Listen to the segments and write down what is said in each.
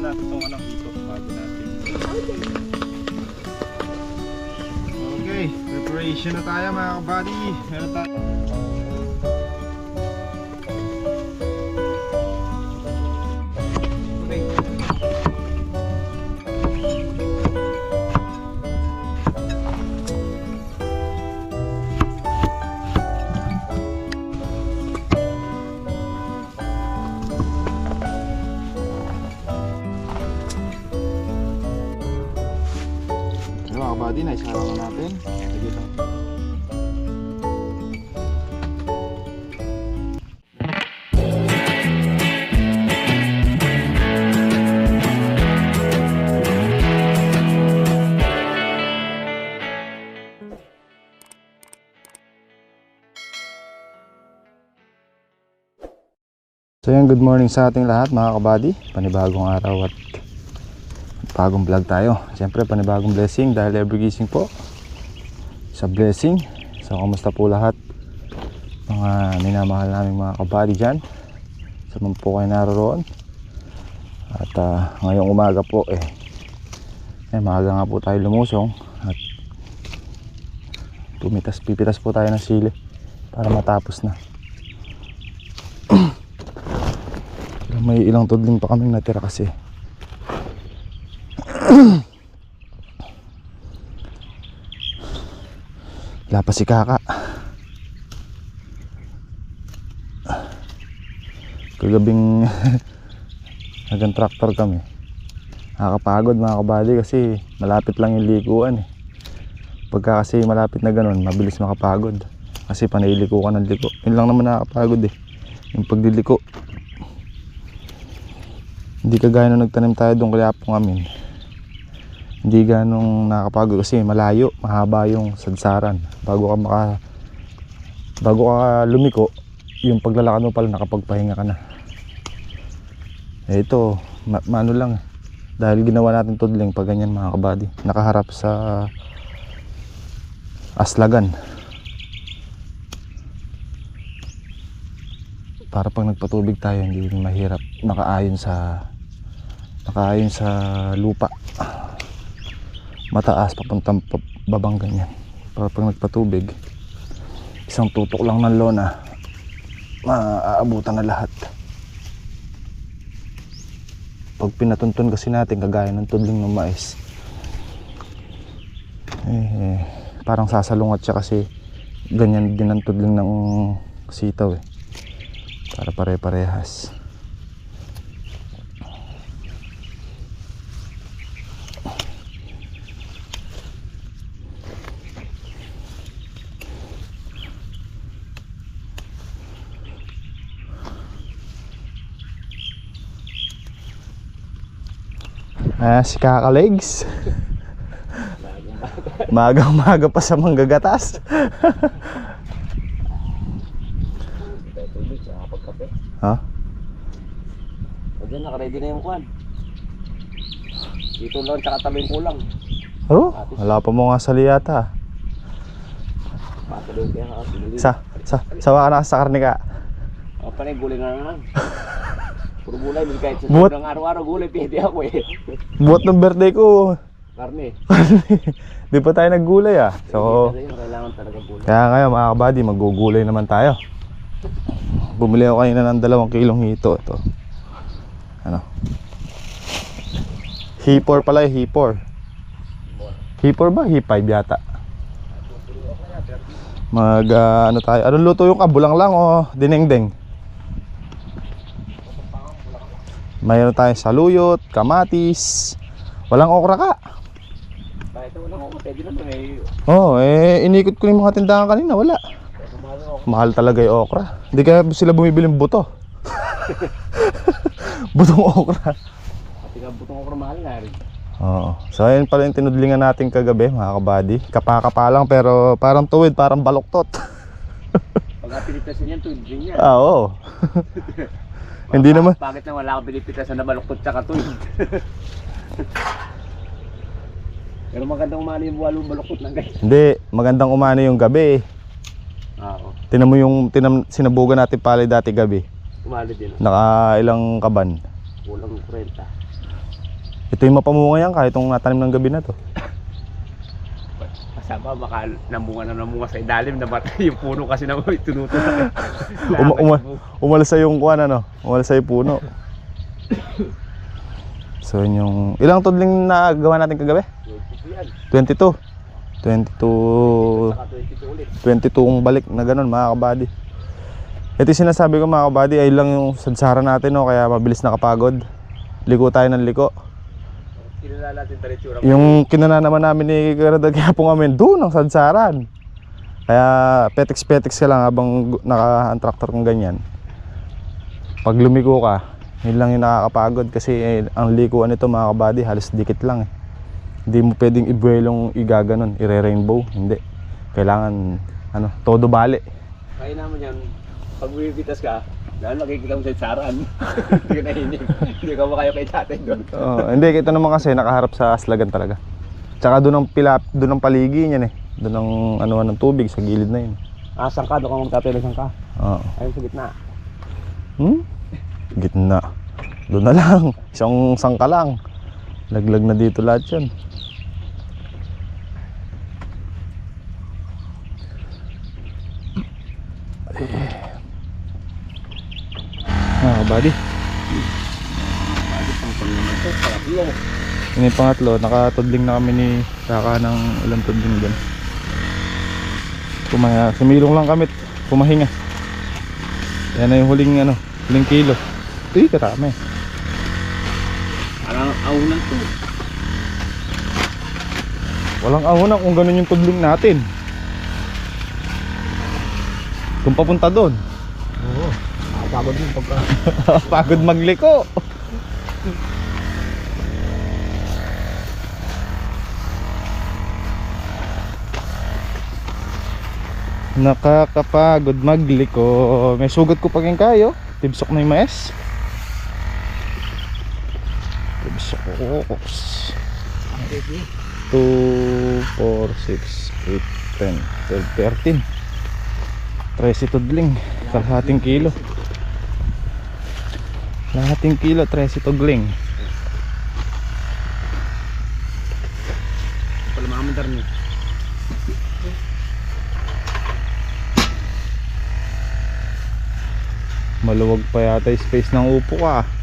muna natin itong anong dito bago natin. Okay, preparation na tayo mga kabady. Meron tayo. Mga kabady, naisara na natin. Ito. So yan, good morning sa ating lahat mga kabady. Panibagong araw at bagong vlog tayo. Siyempre panibagong blessing dahil every gising po sa blessing. So kamusta po lahat mga minamahal namin mga kabady dyan. Sa mga po kayo naroon. At ah, ngayong umaga po eh, eh maaga nga po tayo lumusong at tumitas pipitas po tayo ng sili para matapos na. May ilang tudling pa kaming natira kasi Wala pa si Kaka. Kagabing nagang tractor kami. Nakakapagod mga kabady kasi malapit lang yung likuan eh. Pagka kasi malapit na ganun, mabilis makapagod. Kasi panailiko ka ng liko. Yun lang naman nakakapagod eh. Yung pagdiliko. Hindi kagaya nung nagtanim tayo doon kaya po amin hindi ganong nakakapagod kasi malayo, mahaba yung sadsaran. Bago ka maka bago ka lumiko, yung paglalakad mo pala nakapagpahinga ka na. Eh ito, ma- maano lang. Dahil ginawa natin tudling pag ganyan mga kabady. Nakaharap sa aslagan. Para pag nagpatubig tayo, hindi mahirap makaayon sa makaayon sa lupa mataas papuntang pa- babang ganyan para pag nagpatubig isang tutok lang ng lona maaabutan na lahat. Pag pinatuntun kasi natin kagaya ng tudling ng mais eh, parang sasalungat siya kasi ganyan din ang tudling ng sitaw eh. Para pare-parehas Ah, si Kakalegs. Magang maga pa sa manggagatas. Ha? O dyan, nakaready na yung kwan. Dito lang, tsaka tabi yung kulang. Oh, wala pa mo nga sali yata. Sa, sa, sawa ka na sa karne ka. O, panay gulay na naman. Puro gulay, hindi kahit sa Buhat- sobrang araw-araw gulay, pwede ako eh. Buot ng birthday ko. Karne. Di pa tayo naggulay ah. So, Kasi yun, kailangan talaga gulay. kaya ngayon mga kabady, magugulay naman tayo. Bumili ako kanina ng dalawang kilong hito. Ito. Ano? Hipor pala eh, hipor. Hipor ba? Hipay yata. Mag, ah, ano tayo? Anong luto yung kabulang lang o dinengdeng? Mayroon tayong saluyot, kamatis, walang okra ka. Kahit wala ko, pwede na ito eh. Oo, oh, eh, inikot ko yung mga tindahan kanina, wala. Mahal talaga yung okra. Hindi kaya sila bumibili ng buto. Butong okra. Pati nga butong ako mahal nga rin. Oo. So ayun pala yung tinudlingan natin kagabi mga kabady. Kapaka lang pero parang tuwid, parang baluktot. Pag napilitasin yan, tuwid din yan. ah, oo. Hindi naman. Bakit na wala akong pinipitasan na baluktot tsaka tuwid? Pero magandang umali yung walong baluktot ng guys. Hindi, magandang umano yung gabi. Oo. Tinan mo yung tinam, sinabugan natin pala dati gabi. Umali din. Naka ilang kaban. Kulang 40. Ito yung mapamunga yan kahit itong natanim ng gabi na to. Kasama baka namunga na namunga sa ilalim na yung puno kasi na tinutulak. Uma, uma, umalas sa yung kuwan ano, umalas sa yung puno. So yun yung, ilang tudling na gawa natin kagabi? 22. 22, Saka 22 ulit. 22 kung balik na ganun mga kabady. Ito yung sinasabi ko mga kabady ay lang yung sadsara natin no, kaya mabilis nakapagod. Liko tayo ng liko. Kinalala natin talitsura. Yung kinana naman namin ni Karadag kaya po kami doon ang sadsaran. Kaya petex-petex ka lang habang naka-tractor kang ganyan. Pag lumiko ka, yun lang yung nakakapagod kasi eh, ang likuan nito mga kabady halos dikit lang eh. Hindi mo pwedeng ibuelong igaganon, ire-rainbow, hindi. Kailangan ano, todo bale. Kaya naman yan, pag bumibitas ka, lalo nakikita mo sa saran. Hindi ka nahinig. Hindi ka makayo kay tatay doon. Oh, hindi, ito naman kasi nakaharap sa aslagan talaga. Tsaka doon ang pilap, doon ang paligi niyan eh. Doon ang ano ng tubig sa gilid na yun. Ah, saan ka? Doon ka magtatay saan ka? Oo. Ayun sa gitna. Hmm? Gitna. Doon na lang. Isang sangka lang. Laglag na dito lahat yan. Ah, Pangatlo. Yun yung pangatlo. Nakatudling na kami ni Kaka ng ilang tudling dyan. Pumahinga. Sumilong lang kami. Pumahinga. Yan na yung huling ano, huling kilo. Uy, karami. Parang aunan to. Walang ahon kung ganun yung tudling natin. Kung papunta doon. Nakapagod yung pagka. Pagod magliko. Nakakapagod magliko. May sugat ko pa rin kayo. Tibsok na yung mais. Tibsok ko. 2, 4, 6, 8, 10, 12, 13. 13 tudling. Kalahating kilo. Kalahating kilo, 13 tudling. Palamamandar niyo. Maluwag pa yata yung space ng upo ka. buddy,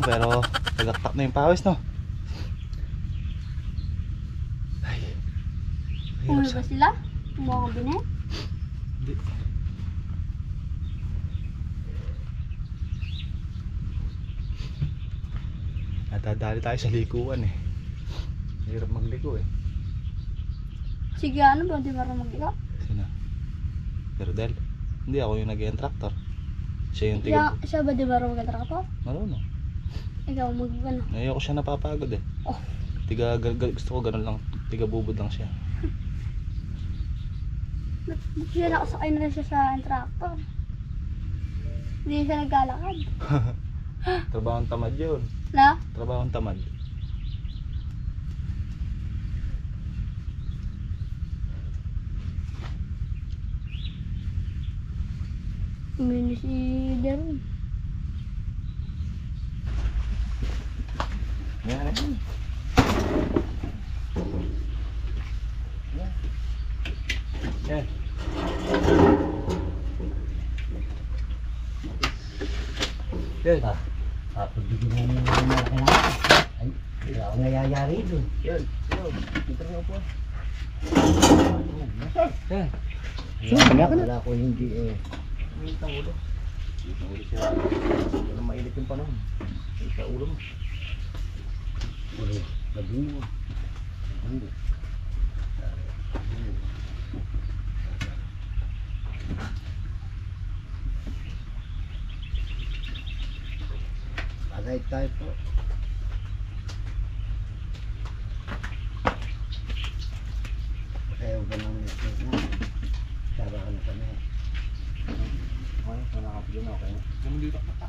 lang pero tagaktak na yung pawis no. Ay. Hirap Umuwi sa... ba sila? Umuha ka binet? Hindi. Nadadali tayo sa likuan eh. Hirap magliko eh. Sige, ano ba? Di marunong magligaw? Sino? Pero Del, hindi ako yung nag-tractor. Siya yung Siya, tiga... siya ba di marunong mag-traktor? Marunong. Ikaw mag ano? Ayoko siya napapagod eh. Oh. Tiga, gal- gal- gusto ko ganun lang. Tiga bubod lang siya. Siya nakasakay na rin siya sa traktor? Hindi siya naglalakad. Trabahong tamad yun. Na? Trabahong tamad. Umini si Darwin. Yan eh. Yan. Yan. Tapos bigyan mo ng mga kailangan. Ay, wala akong nangyayari doon. Yan. Yan. Dito na po. Yan. Wala, wala ko hindi eh. Ang ulo. Mainit ang ulo siya. Walang mainit yung panahon. Ang ulo mo. Puro gabi mo. Ano? Bagay tayo po. Kaya ba naman ito na? Saba ka na kami. Okay, wala ka pa dyan. Okay na. Naman dito ka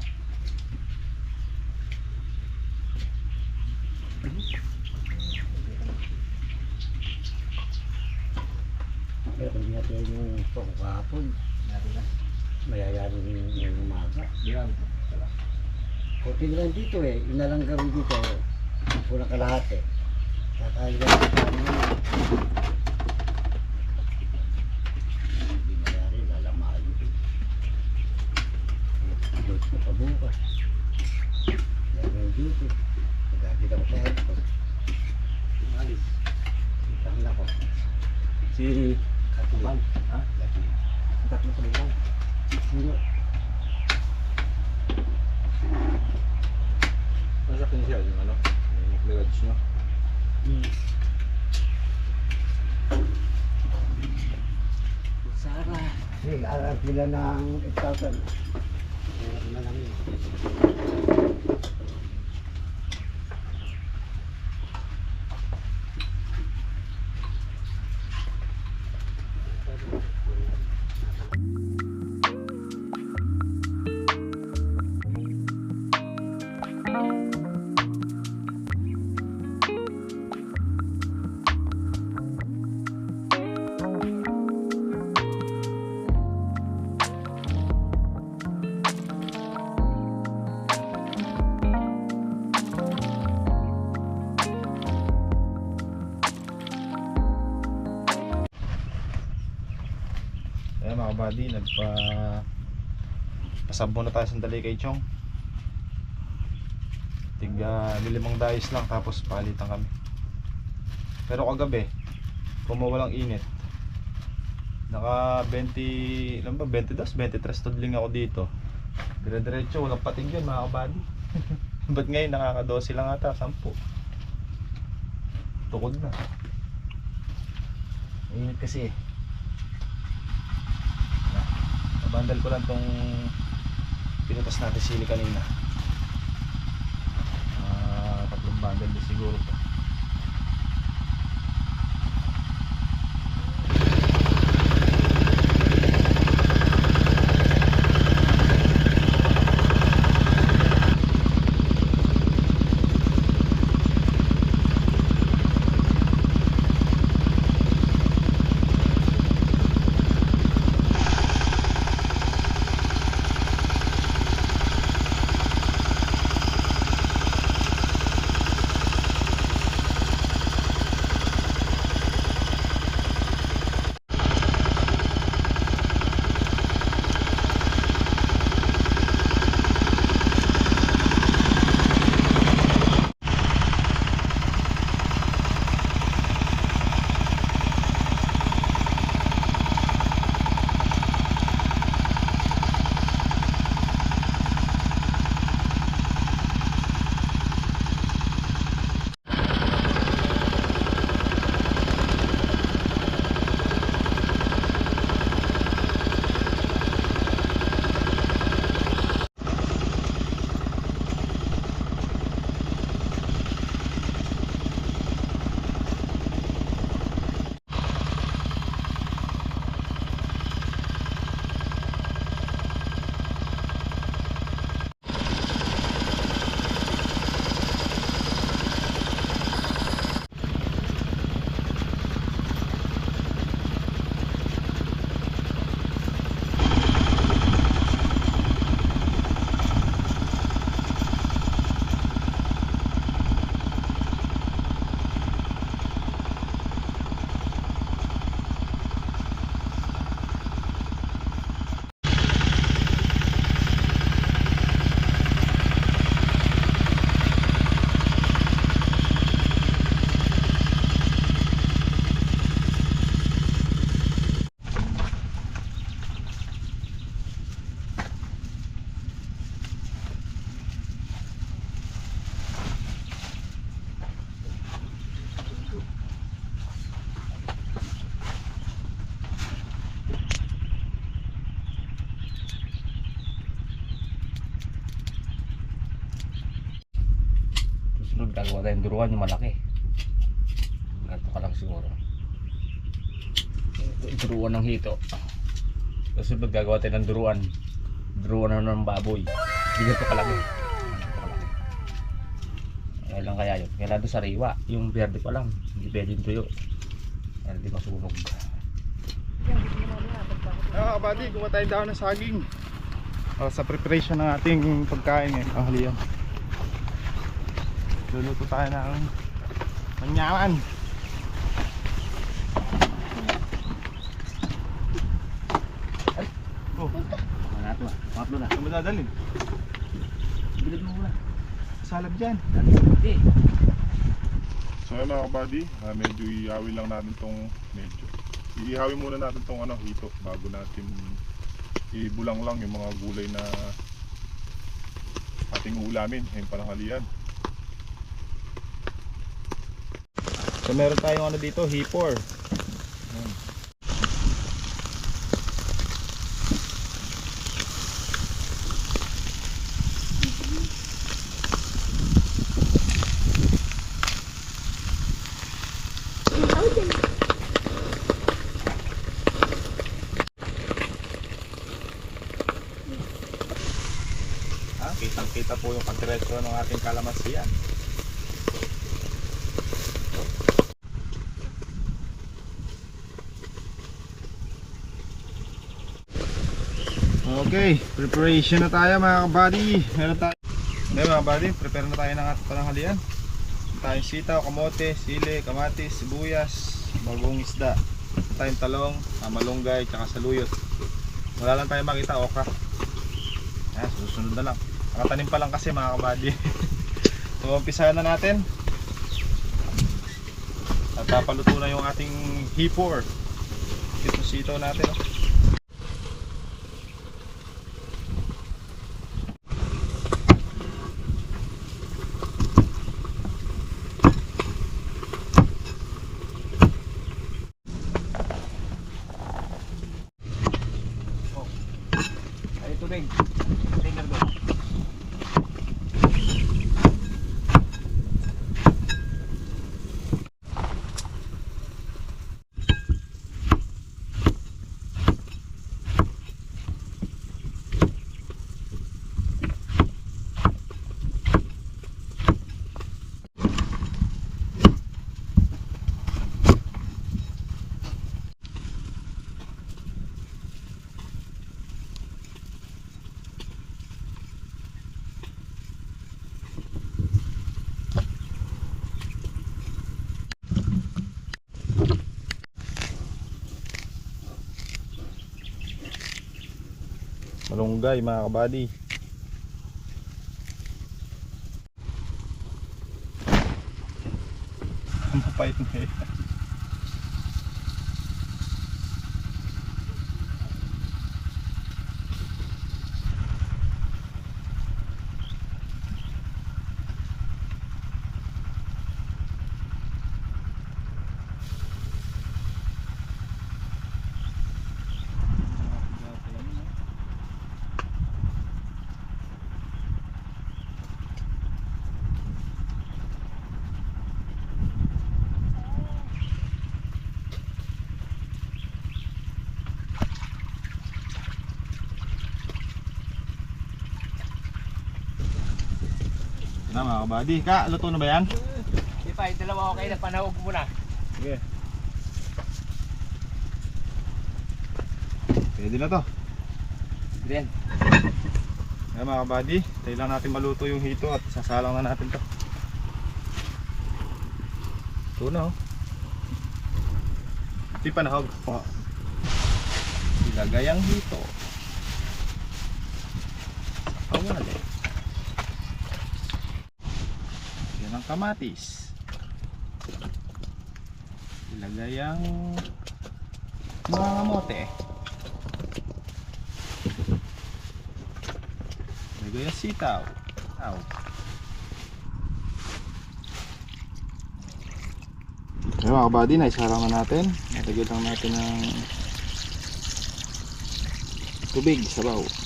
Pero kung di natin yung pagkakapon, mayayari rin yung umaga. Yan. Kunti na lang dito eh. Yun na lang gawin dito. Pura kalahati. Kakaliwa ko sa ano. Hindi mayari, lalamayo. Diyos ko pa bukas. Yan yung duty. Pagkakita ko sa headphone. Alis. Itang na ko. Si Katuban. Ha? Lagi. Tatlo sa lingkong. Sino? Nasakyan siya yung ano, yung clearance nyo. Sara. Sige, alam sila ng 8,000. Meron na yun. Ayan buddy, nagpa pasabon na tayo sandali kay Chong. Tiga lilimang dayos lang tapos palitan kami. Pero kagabi, kumuwalang init. Naka 20, ilan ba? 22, 23 tudling ako dito. Dire-diretso, walang patig yun mga kabady. Ba't ngayon nakaka-12 lang ata, 10. Tukod na. Init kasi eh. Nabandal ko lang tong pinutas natin sili kanina. Ah, tatlong bundle din siguro to. Duruan yung malaki. Ganito ka lang siguro. Duruan ng hito. Susunod gagawa tayo ng duruan. Duruan na ng baboy. Ganito. Ganito kalaki. Kaya lang kaya yun. Kaya doon sa riwa. Yung berde pa lang. Hindi pwede yung tuyo. Kaya hindi masunog. Ah, kabady, kumatay daw ng saging. Oh, sa preparation ng ating pagkain ngayon, tanghalian. Luluto tayo ng manyaman. Oh, Mga ito ah. Pangatlo na. saan mo dadalhin? Bilid mo muna. Salab dyan. Hindi. So ayun mga kabady, ah, medyo ihawin lang natin tong medyo. Ihawin muna natin tong ano, hito bago natin ibulang lang yung mga gulay na ating ulamin ngayong pananghalian. So meron tayong ano dito, hipor. Ah, kitang-kita po yung pagdiretso ng ating kalamansiyan. Okay, preparation na tayo mga kabady. Meron tayo. Okay mga kabady, prepare na tayo ng ating pananghalian. Tayong sitaw, kamote, sili, kamatis, sibuyas, bagong isda. Tayong talong, ah, malunggay, tsaka saluyot. Wala lang tayo makita, okra. Ayan, susunod na lang. Nakatanim pa lang kasi mga kabady. so, umpisahan na natin. At papaluto na yung ating hipor. Ito sitaw natin. Oh. Ay, tubig. Tingnan mo. Malunggay mga kabady. Ang mapait na. Yan na mga kabady. Ka, luto na ba yan? Di pa, yung dalawa okay na panahog muna. Sige. Pwede na to. Then, Ayan mga kabady, tayo lang natin maluto yung hito at sasalang na natin to. Ito na oh. Di pa nahog. Oh. Ilagay ang hito. Sa kawali. Yan ang kamatis. Ilagay ang mga kamote. Ilagay ang sitaw. Aw. Ayun mga kabady, naisarang na natin. Natagil lang natin ng tubig, sabaw. kabady.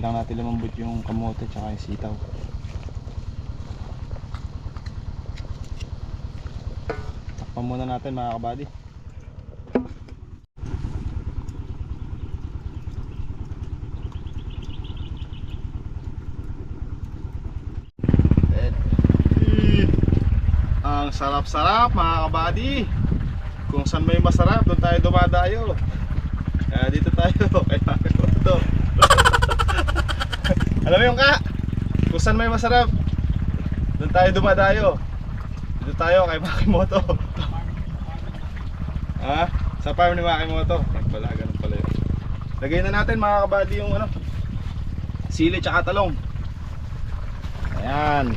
Kailangan natin lumambot yung kamote tsaka yung sitaw. Takpan muna natin mga kabady. Ang sarap-sarap mga kabady. Kung saan may masarap, doon tayo dumadayo. Kaya dito tayo, kay Mami Moto. Alam mo yung ka? Kung may masarap, doon tayo dumadayo. Dito tayo kay Makimoto. ha? Sa farm ni Makimoto. Pala, ganun pala yun. Lagay na natin mga kabady yung ano, sili tsaka talong. Ayan.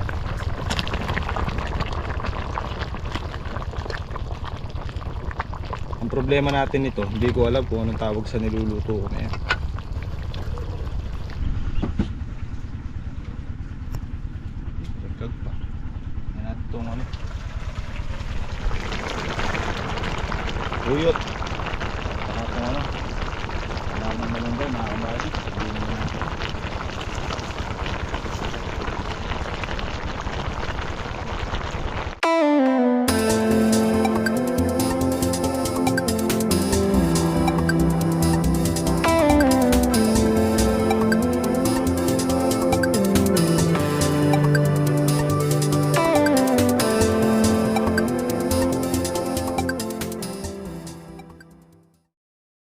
Ang problema natin nito, hindi ko alam kung anong tawag sa niluluto ko na yan. Dagdag pa. Yan